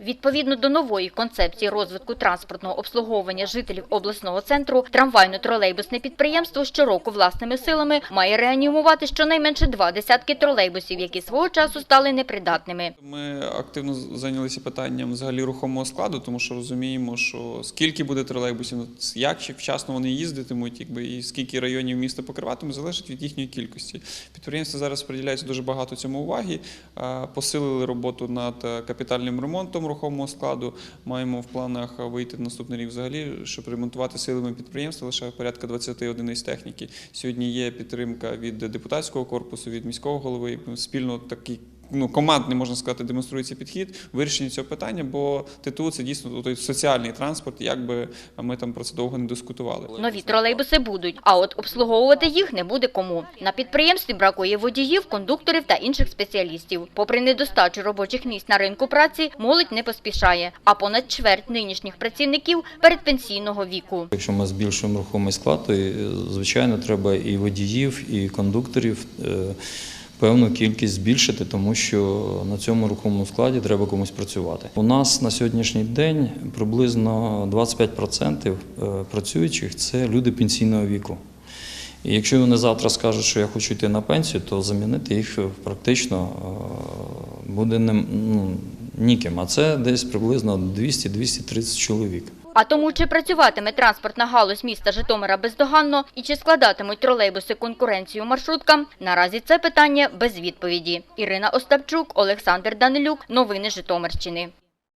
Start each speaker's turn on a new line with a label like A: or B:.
A: Відповідно до нової концепції розвитку транспортного обслуговування жителів обласного центру, трамвайно-тролейбусне підприємство щороку власними силами має реанімувати щонайменше два десятки тролейбусів, які свого часу стали непридатними.
B: Ми активно зайнялися питанням взагалі рухомого складу, тому що розуміємо, що скільки буде тролейбусів, як вчасно вони їздитимуть, якби і скільки районів міста покриватимуть, залежить від їхньої кількості. Підприємство зараз приділяється дуже багато цьому уваги. Посилили роботу над капітальним ремонтом рухомого складу. Маємо в планах вийти в наступний рік взагалі, щоб ремонтувати силами підприємства лише порядка 20 одиниць техніки. Сьогодні є підтримка від депутатського корпусу, від міського голови. Спільно такий ну, командний, можна сказати, демонструється підхід в вирішенні цього питання, бо ТТУ це дійсно той соціальний транспорт, як би ми там про це довго не дискутували.
A: Нові тролейбуси будуть, а от обслуговувати їх не буде кому. На підприємстві бракує водіїв, кондукторів та інших спеціалістів. Попри недостачу робочих місць на ринку праці, молодь не поспішає, а понад чверть нинішніх працівників передпенсійного віку.
C: Якщо ми збільшуємо рухомий склад, то е, звичайно треба і водіїв, і кондукторів е, певну кількість збільшити, тому що на цьому рухомому складі треба комусь працювати. У нас на сьогоднішній день приблизно 25% е, працюючих це люди пенсійного віку. І якщо вони завтра скажуть, що я хочу йти на пенсію, то замінити їх практично е, буде не, ну, ніким. А це десь приблизно 200-230 чоловік.
A: А тому, чи працюватиме транспортна галузь міста Житомира бездоганно і чи складатимуть тролейбуси конкуренцію маршруткам, наразі це питання без відповіді. Ірина Остапчук, Олександр Данилюк. Новини Житомирщини.